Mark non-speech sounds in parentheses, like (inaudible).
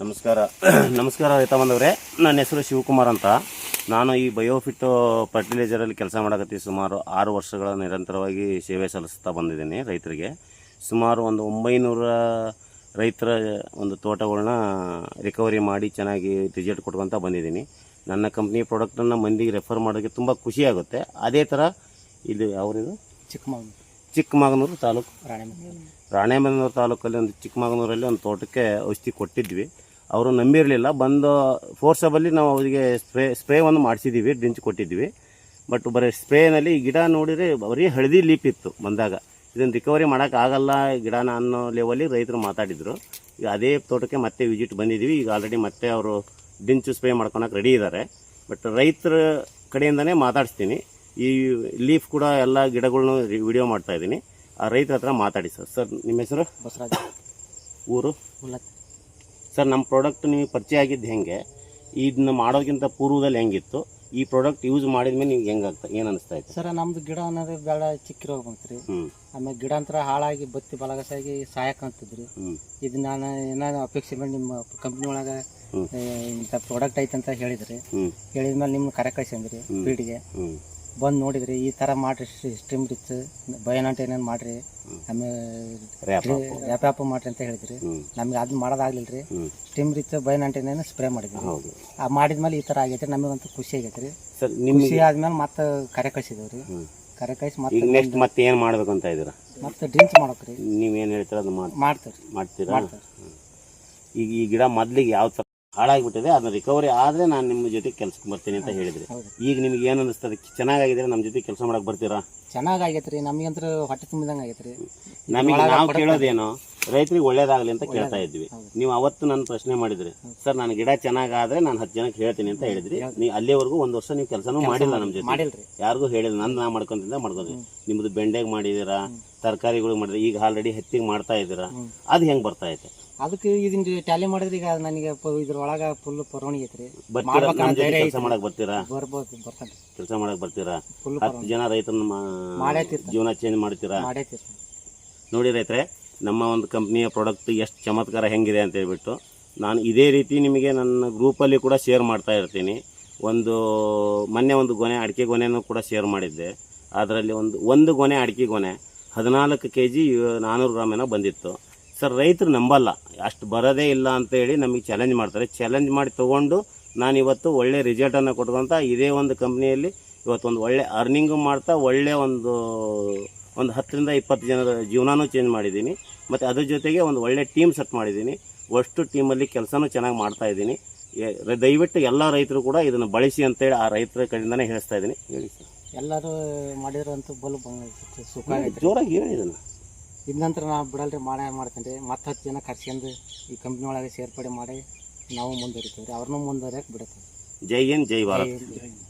ನಮಸ್ಕಾರ. (clears throat) ನಮಸ್ಕಾರ ರೈತ ಬಂದವರೇ. ನನ್ನ ಹೆಸರು ಶಿವಕುಮಾರ್ ಅಂತ. ನಾನು ಈ ಬಯೋಫಿಟ್ ಫರ್ಟಿಲೈಸರಲ್ಲಿ ಕೆಲಸ ಮಾಡಕತ್ತಿ ಸುಮಾರು ಆರು ವರ್ಷಗಳ ನಿರಂತರವಾಗಿ ಸೇವೆ ಸಲ್ಲಿಸ್ತಾ ಬಂದಿದ್ದೀನಿ ರೈತರಿಗೆ. ಸುಮಾರು ಒಂದು ಒಂಬೈನೂರ ರೈತರ ಒಂದು ತೋಟಗಳನ್ನ ರಿಕವರಿ ಮಾಡಿ ಚೆನ್ನಾಗಿ ರಿಸಲ್ಟ್ ಕೊಟ್ಕೊತ ಬಂದಿದ್ದೀನಿ. ನನ್ನ ಕಂಪ್ನಿ ಪ್ರಾಡಕ್ಟನ್ನು ಮಂದಿಗೆ ರೆಫರ್ ಮಾಡೋಕ್ಕೆ ತುಂಬ ಖುಷಿಯಾಗುತ್ತೆ ಅದೇ ಥರ ಇದು ಅವರಿದು ಚಿಕ್ಕಮಗಳೂರು. ಚಿಕ್ಕಮಗನೂರು ತಾಲೂಕು. ರಾಣೆಬೆನ್ನೂರು ರಾಣೆಬೆನ್ನೂರು ತಾಲೂಕಲ್ಲಿ ಒಂದು ಚಿಕ್ಕಮಗನೂರಲ್ಲಿ ಒಂದು ತೋಟಕ್ಕೆ ಔಷಧಿ ಕೊಟ್ಟಿದ್ವಿ. ಅವರು ನಂಬಿರಲಿಲ್ಲ. ಬಂದು ಫೋರ್ಸಬಲ್ಲಿ ನಾವು ಅವರಿಗೆ ಸ್ಪ್ರೇ ಸ್ಪ್ರೇ ಒಂದು ಮಾಡಿಸಿದ್ದೀವಿ ಡ್ರಿಂಚ್ ಕೊಟ್ಟಿದ್ವಿ ಬಟ್ ಬರೀ ಸ್ಪ್ರೇನಲ್ಲಿ ಈ ಗಿಡ ನೋಡಿದರೆ ಬರೀ ಹಳದಿ ಲೀಪ್ ಇತ್ತು ಬಂದಾಗ. ಇದನ್ನು ರಿಕವರಿ ಮಾಡೋಕ್ಕಾಗಲ್ಲ ಗಿಡನ ಅನ್ನೋ ಲೆವೆಲ್ಲಿ ರೈತರು ಮಾತಾಡಿದರು. ಈಗ ಅದೇ ತೋಟಕ್ಕೆ ಮತ್ತೆ ವಿಸಿಟ್ ಬಂದಿದ್ದೀವಿ. ಈಗ ಆಲ್ರೆಡಿ ಮತ್ತೆ ಅವರು ಡಿಂಚ್ ಸ್ಪ್ರೇ ಮಾಡ್ಕೊಳಕ್ಕೆ ರೆಡಿ ಇದ್ದಾರೆ ಬಟ್ ರೈತರ ಕಡೆಯಿಂದನೇ ಮಾತಾಡಿಸ್ತೀನಿ. ಈ ಲೀಫ್ ಕೂಡ ಎಲ್ಲ ಗಿಡಗಳ್ನು ವಿಡಿಯೋ ಮಾಡ್ತಾ ಇದ್ದೀನಿ. ಆ ರೈತರ ಹತ್ರ ಮಾತಾಡಿ ಸರ್. ಸರ್ ನಿಮ್ಮ ಹೆಸರು? ಬಸರಾಜ್ ಊರು? ಸರ್ ನಮ್ಮ ಪ್ರಾಡಕ್ಟ್ ನಿಮಗೆ ಪರಿಚಯ ಆಗಿದ್ದು ಹೆಂಗೆ? ಇದನ್ನ ಮಾಡೋದಕ್ಕಿಂತ ಪೂರ್ವದಲ್ಲಿ ಹೆಂಗಿತ್ತು? ಈ ಪ್ರಾಡಕ್ಟ್ ಯೂಸ್ ಮಾಡಿದ್ಮೇಲೆ ನಿಮ್ಗೆ ಹೆಂಗಾಗ್ತಾ ಏನು ಅನಿಸ್ತಾ ಇತ್ತು? ಸರ್ ನಮ್ದು ಗಿಡ ಅನ್ನೋದು ಬೇಡ ಚಿಕ್ಕಿರೋ ಬಂತ್ರಿ ಹ್ಞೂ ಆಮೇಲೆ ಗಿಡ ಅಂತರ ಹಾಳಾಗಿ ಬತ್ತಿ ಬಲಗಸಾಗಿ ಸಾಯಕ್ ಅಂತಿದ್ರಿ ಹ್ಞೂ ಇದು ನಾನು ಏನಾದ್ರು ಅಪೇಕ್ಷೆ ಮೇಲೆ ನಿಮ್ಮ ಕಂಪ್ನಿ ಒಳಗೆ ಇಂಥ ಪ್ರಾಡಕ್ಟ್ ಐತೆ ಅಂತ ಹೇಳಿದ್ರಿ ಹೇಳಿದ್ಮೇಲೆ ನಿಮ್ಗೆ ಕರೆ ಕಳ್ಸಂದ್ರಿ ಹ್ಮ್. ಹ್ಞೂ ಬಂದು ನೋಡಿದ್ರಿ ಈ ತರ ಮಾಡ್ರಿ ಸ್ಟ್ರೀಮ್ ರಿಚ್ ಬಯೋನಾಟ್ ಏನೇನು ಮಾಡ್ರಿ. ಆಮೇಲೆ ರ್ಯಾಪ್ ಮಾಡ್ರಿ ಅಂತ ಹೇಳಿದ್ರಿ. ನಮಗೆ ಅದನ್ನ ಮಾಡೋದಾಗ್ಲಿಲ್ಲ ರೀ ಹ್ಞೂ ಸ್ಟೀಮ್ ರಿಚ್ ಬಯೋನಾಟ್ ಏನೇನು ಸ್ಪ್ರೇ ಮಾಡಿದ್ವಿ ಆ ಮಾಡಿದ್ಮೇಲೆ ಈ ತರ ಆಗೈತೆ ನಮಗಂತೂ ಖುಷಿ ಆಗೈತೆ ರೀ ಖುಷಿ ಆದ್ಮೇಲೆ ಮತ್ತೆ ಕರೆ ಕಳಿಸಿದೇವ್ ರೀ ಕರೆ ಕಳಿಸಿ ಮತ್ತೆ ನೆಕ್ಸ್ಟ್ ಮತ್ತೆ ಏನು ಮಾಡ್ಬೇಕು ಅಂತ ಇದ್ದೀರಾ? ಮತ್ತೆ ಡ್ರಿಂಕ್ಸ್ ಮಾಡಕ್ರಿ ನೀವೇನು ಹೇಳ್ತೀರ ಅದು ಮಾಡಿ ಮಾಡ್ತೀವಿ ಮಾಡ್ತೀರಾ? ಈಗ ಈ ಗಿಡ ಮೊದ್ಲಿಗೆ ಯಾವ ಥರ ಹಾಳಾಗಿಬಿಟ್ಟಿದೆ ಅದನ್ನ ರಿಕವರಿ ಆದ್ರೆ ನಾನು ನಿಮ್ಮ ಜೊತೆ ಕೆಲ್ಸಕ್ಕೆ ಬರ್ತೀನಿ ಅಂತ ಹೇಳಿದ್ರಿ. ಈಗ ನಿಮ್ಗೆ ಏನು ಅನಿಸ್ತದೆ? ಚೆನ್ನಾಗಿದ್ರೆ ನಮ್ಮ ಜೊತೆ ಕೆಲಸ ಮಾಡಕ್ಕೆ ಬರ್ತೀರಾ? ಚೆನ್ನಾಗಿ ಆಗೈತೆ ರೀ ನಮಗಂತ್ರ ಹೊಟ್ಟೆ ತುಂಬಿದಂಗೆ ಆಗೈತೆ ರೀ ನಮಗೆ ನಾವು ಕೇಳೋದೇನು? ರೈತರಿಗೆ ಒಳ್ಳೇದಾಗಲಿ ಅಂತ ಕೇಳ್ತಾ ಇದ್ವಿ. ನೀವು ಅವತ್ತು ನನ್ನ ಪ್ರಶ್ನೆ ಮಾಡಿದ್ರಿ. ಸರ್ ನಾನು ಗಿಡ ಚೆನ್ನಾಗಾದ್ರೆ ನಾನು ಹತ್ತು ಜನಕ್ಕೆ ಹೇಳ್ತೀನಿ ಅಂತ ಹೇಳಿದ್ರಿ. ನೀವು ಅಲ್ಲಿವರೆಗೂ ಒಂದು ವರ್ಷ ನೀವು ಕೆಲಸನೂ ಮಾಡಿಲ್ಲ ನಮ್ಮ ಜೊತೆ. ಯಾರಿಗೂ ಹೇಳಿಲ್ಲ. ನಾನು ನಾ ಮಾಡ್ಕೊಂತಿದ್ದ ಮಾಡ್ಕೊಂತೀನಿ ನಿಮ್ದು ಬೆಂಡೆಗೆ ಮಾಡಿದಿರಾ? ತರಕಾರಿಗಳು ಮಾಡಿದ್ರೆ? ಈಗ ಆಲ್ರೆಡಿ ಹತ್ತಿಗೆ ಮಾಡ್ತಾ ಇದ್ದೀರಾ. ಅದು ಹೆಂಗೆ ಬರ್ತಾ ಐತೆ? ಅದಕ್ಕೆ ಇದನ್ನ ಟ್ಯಾಲಿ ಮಾಡಿದ್ರೆ ಈಗ ನನಗೆ ಇದ್ರ ಇದ್ರೊಳಗ ಫುಲ್ ಪರವಣಿ ಐತ್ರಿ. ಕೆಲಸ. ಮಾಡಕ್ ಬರ್ತೀರಾ? ಕೆಲಸ ಮಾಡಕ್ ಬರ್ತೀರಾ? ಹತ್ತು ಜನ ರೈತನ. ಜೀವನ ಚೇಂಜ್ ಮಾಡ್ತೀರಾ? ಮಾಡೈತಿ ನೋಡಿ ರೈತರೆ ನಮ್ಮ ಒಂದು ಕಂಪ್ನಿಯ ಪ್ರಾಡಕ್ಟ್ ಎಷ್ಟು ಚಮತ್ಕಾರ ಹೆಂಗಿದೆ ಅಂತ ಹೇಳ್ಬಿಟ್ಟು, ನಾನು ಇದೇ ರೀತಿ ನಿಮಗೆ ನನ್ನ ಗ್ರೂಪಲ್ಲಿ ಕೂಡ ಶೇರ್ ಮಾಡ್ತಾ ಇರ್ತೀನಿ. ಒಂದು ಮೊನ್ನೆ ಒಂದು ಗೊನೆ, ಅಡಿಕೆ ಗೊನೆನೂ ಕೂಡ ಶೇರ್ ಮಾಡಿದ್ದೆ. ಅದರಲ್ಲಿ ಒಂದು ಒಂದು ಗೊನೆ ಅಡಿಕೆ ಗೊನೆ, ಹದಿನಾಲ್ಕು ಕೆ ಜಿ ನಾನ್ನೂರು ಗ್ರಾಮ್ ಏನೋ ಬಂದಿತ್ತು. ಸರ್, ರೈತರು ನಂಬಲ್ಲ. ಅಷ್ಟು ಬರೋದೇ ಇಲ್ಲ ಅಂತೇಳಿ ನಮಗೆ ಚಾಲೆಂಜ್ ಮಾಡ್ತಾರೆ. ಚಾಲೆಂಜ್ ಮಾಡಿ ತೊಗೊಂಡು ನಾನು ಇವತ್ತು ಒಳ್ಳೆ ರಿಸಲ್ಟನ್ನು ಕೊಟ್ಕೊತ ಇದೇ ಒಂದು ಕಂಪ್ನಿಯಲ್ಲಿ ಇವತ್ತೊಂದು ಒಳ್ಳೆ ಅರ್ನಿಂಗು ಮಾಡ್ತಾ ಒಳ್ಳೆ ಒಂದು ಒಂದು ಹತ್ತರಿಂದ ಇಪ್ಪತ್ತು ಜನರ ಜೀವನನೂ ಚೇಂಜ್ ಮಾಡಿದ್ದೀನಿ. ಮತ್ತು ಅದ್ರ ಜೊತೆಗೆ ಒಂದು ಒಳ್ಳೆ ಟೀಮ್ ಸೆಟ್ ಮಾಡಿದ್ದೀನಿ. ಅಷ್ಟು ಟೀಮಲ್ಲಿ ಕೆಲಸನೂ ಚೆನ್ನಾಗಿ ಮಾಡ್ತಾ ಇದ್ದೀನಿ. ದಯವಿಟ್ಟು ಎಲ್ಲ ರೈತರು ಕೂಡ ಇದನ್ನು ಬಳಸಿ ಅಂತೇಳಿ ಆ ರೈತರ ಕಡೆಯಿಂದನೇ ಹೇಳಿಸ್ತಾ ಇದ್ದೀನಿ. ಹೇಳಿ ಸರ್. ಎಲ್ಲರೂ ಮಾಡಿರೋಂಥ ಬಲು ಸುಖ ಜೋರಾಗಿ ಹೇಳಿ ಇದನ್ನು? ಇದ ನಂತರ ನಾ ಬಿಡಲ್ರಿ ಮಾಡೇ ಮಾಡ್ತೇನೆ ರೀ ಮತ್ತೆ ಹತ್ತು ಜನ ಕರ್ಸ್ಕೊಂಡು ಈ ಕಂಪ್ನಿ ಒಳಗೆ ಸೇರ್ಪಡೆ ಮಾಡಿ ನಾವು ಮುಂದುವರಿತೀವಿ ರೀ ಅವ್ರನ್ನೂ ಮುಂದುವರಿಯಕ್ಕೆ ಬಿಡುತ್ತೆ ಜೈ ಹಿಂದ್ ಜೈ ಭಾರತ್